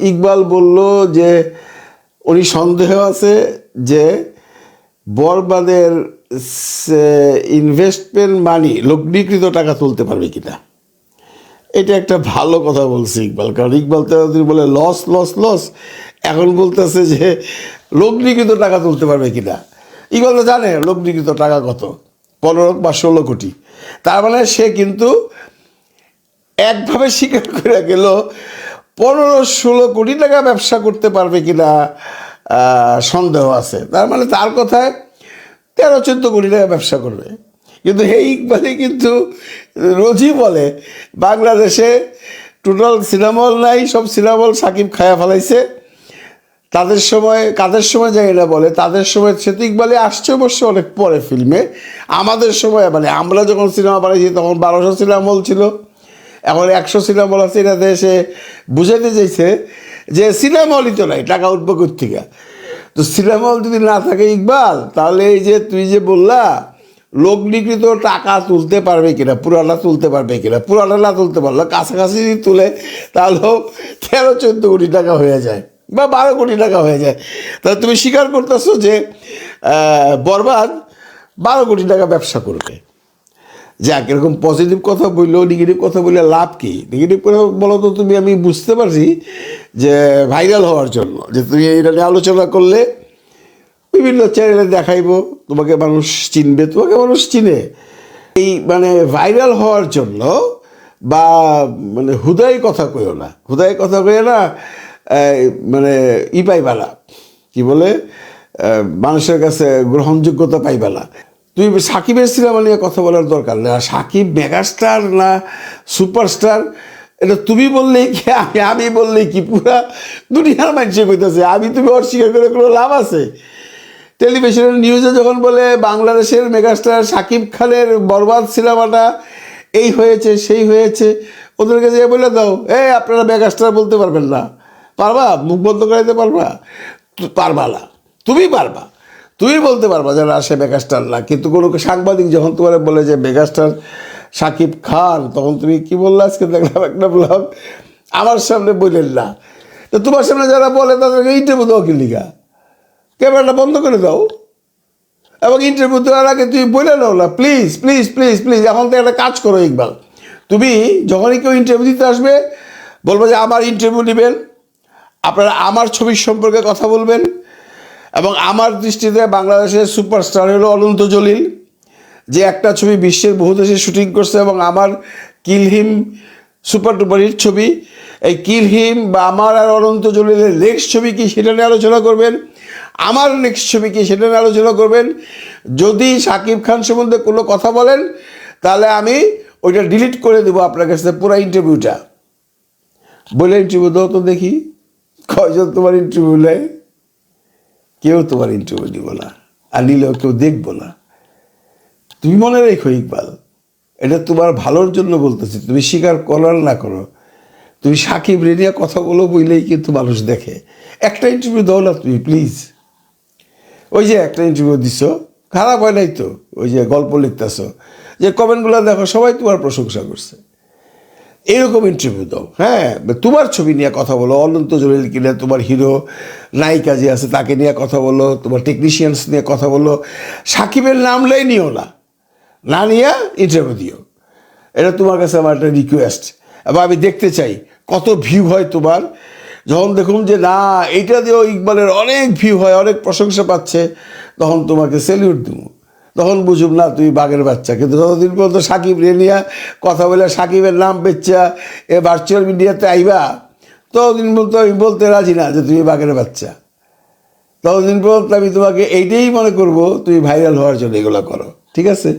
ইকবাল বলল যে, উনি সন্দেহ আছে যে বরবাদের ইনভেস্টমেন্ট মানি লগ্নিকৃত টাকা তুলতে পারবে কিনা। এটা একটা ভালো কথা বলছে ইকবাল। কারণ ইকবাল তেরাদিন বলে লস লস লস এখন বলতেছে যে, লগ্নিকৃত টাকা তুলতে পারবে কিনা? ইকবাল তো জানে, লগ্নিকৃত টাকা কত? পনেরো বা ষোলো কোটি। তার মানে সে কিন্তু একভাবে স্বীকার করে গেল পনেরো ষোলো কোটি টাকা ব্যবসা করতে পারবে কিনা সন্দেহ আছে। তার মানে তার কথায় তেরো চোদ্দ কোটি টাকা ব্যবসা করবে। কিন্তু এই ইকবালে কিন্তু রোজই বলে, বাংলাদেশে টোটাল সিনেমল নাই, সব সিনেমল সাকিব খায়া ফেলাইছে। তাদের সময়, কাদের সময় যায় না বলে? তাদের সময় সে তো ইকবালে আসছে অবশ্য অনেক পরে ফিল্মে। আমাদের সময় মানে আমরা যখন সিনেমা বানাইছি তখন বারোশো সিনেমা হল ছিল। এখন একশো সিনেমা হল আছে এটাতে সে বুঝাইতে চাইছে যে সিনেমা হলই তো নাই, টাকা উঠবো থেকে তো সিনেমা হল যদি না থাকে ইকবাল, তাহলে এই যে তুই যে বললা লগ্নিকৃত টাকা তুলতে পারবে কিনা পুরাটা তুলতে পারবে কিনা পুরাটা না তুলতে পারল কাছাকাছি যদি তুলে, তাহলেও তেরো, চোদ্দ কোটি টাকা হয়ে যায় বা বারো কোটি টাকা হয়ে যায়। তাহলে তুমি স্বীকার করতেছো যে বরবাদ বারো কোটি টাকা ব্যবসা করবে। যাক, এরকম পজিটিভ কথা বলল নেগেটিভ কথা বললে লাভ কি? নেগেটিভ কথা বলো তো তুমি, আমি বুঝতে পারছি যে ভাইরাল হওয়ার জন্য, যে তুমি এটা নিয়ে আলোচনা করলে বিভিন্ন চ্যানেলে দেখাইবো, তোমাকে মানুষ চিনবে, তোমাকে মানুষ চিনে। এই মানে ভাইরাল হওয়ার জন্য বা মানে হুদাই কথা কইও না, হুদাই কথা কইও না মানে ই পাইবালা কি বলে? মানুষের কাছে গ্রহণযোগ্যতা পাইবালা তুমি সাকিবের সিনেমা নিয়ে কথা বলার দরকার আর সাকিব মেগাস্টার না সুপারস্টার? এটা তুমি বললেই কি আমি আমি বললেই কি পুরা দুনিয়ার মানুষে কইতেছে। আমি তুমি অস্বীকার করে কোনো লাভ আছে? টেলিভিশনের নিউজে যখন বলে বাংলাদেশের মেগাস্টার সাকিব খানের বরবাদ সিনেমাটা, এই হয়েছে, সেই হয়েছে, ওদেরকে যে বলে দাও, এ, আপনারা মেগাস্টার বলতে পারবেন না। পারবা? মুখ বন্ধ করাইতে পারবা? পারবা না। তুমি পারবা। তুমি বলতে পারবা যে না, সে মেগাস্টার না। কিন্তু কোনো সাংবাদিক যখন তোমার বলে যে মেগাস্টার সাকিব খান, তখন তুমি কি বললে? আজকে দেখলাম একটা ব্লগ আমার সামনে বললেন না। তো তোমার সামনে যারা বলে, তাদেরকে ইন্টারভিউ দাও কি লিগা? ক্যামেরাটা বন্ধ করে দাও। এবং ইন্টারভিউ দেওয়ার আগে তুমি বলে নাও না প্লিজ প্লিজ প্লিজ প্লিজ এখন তো একটা কাজ করো ইকবাল। তুমি যখনই কেউ ইন্টারভিউ দিতে আসবে, বলব যে আমার ইন্টারভিউ নেবেন, আপনারা আমার ছবির সম্পর্কে কথা বলবেন এবং আমার দৃষ্টিতে বাংলাদেশের সুপারস্টার হলো অনন্ত জলিল, যে একটা ছবি বিশ্বের বহু দেশে শুটিং করছে এবং আমার কিলহিম সুপার ডুপার হিট ছবি। এই কিলহিম বা আমার আর অনন্ত জলিলের নেক্সট ছবি কি সেটা নিয়ে আলোচনা করবেন? আমার নেক্সট ছবি কি সেটা নিয়ে আলোচনা করবেন? যদি শাকিব খান সম্বন্ধে কোনো কথা বলেন, তাহলে আমি ওইটা ডিলিট করে দেবো আপনার কাছে পুরো ইন্টারভিউটা বলে ইন্টারভিউ দাও তো দেখি, কয়জন তোমার ইন্টারভিউ নেয়? কেউ তোমার ইন্টারভিউ দিব না, আর নিলেও কেউ দেখব না। তুমি মনে রেখো ইকবাল, এটা তোমার ভালোর জন্য বলতেছি, তুমি স্বীকার করো আর না করো। তুমি সাকিব রেডিয়া কথাগুলো বললেই কিন্তু মানুষ দেখে। একটা ইন্টারভিউ দাও না তুমি প্লিজ ওই যে একটা ইন্টারভিউ দিছো, খারাপ হয় নাই তো? ওই যে গল্প লিখতেছো, যে কমেন্টগুলো দেখো, সবাই তোমার প্রশংসা করছে। এরকম ইন্টারভিউ দাও। হ্যাঁ তোমার ছবি নিয়ে কথা বলো, অনন্ত জলিল কিনে তোমার হিরো নায়িকা যে আছে তাকে নিয়ে কথা বলো, তোমার টেকনিশিয়ানস নিয়ে কথা বলো, সাকিবের নামলেই নিও না না নিয়ে ইন্টারভিউ দিও। এটা তোমার কাছে আমার একটা রিকোয়েস্ট এবং আমি দেখতে চাই, কত ভিউ হয় তোমার? যখন দেখুন যে না, এইটা দিয়েও ইকবালের অনেক ভিউ হয়, অনেক প্রশংসা পাচ্ছে, তখন তোমাকে সেলিউট দেবো। তখন বুঝুম, না, তুই বাঘের বাচ্চা। কিন্তু ততদিন পর্যন্ত সাকিব রেনিয়া কথা বলে সাকিবের নাম বেচ্চা এ ভার্চুয়াল মিডিয়াতে আইবা। ততদিন পর্যন্ত আমি বলতে রাজি না যে তুমি বাঘের বাচ্চা। ততদিন পর্যন্ত আমি তোমাকে এইটাই মনে করব, তুমি ভাইরাল হওয়ার জন্য এগুলো করো। ঠিক আছে?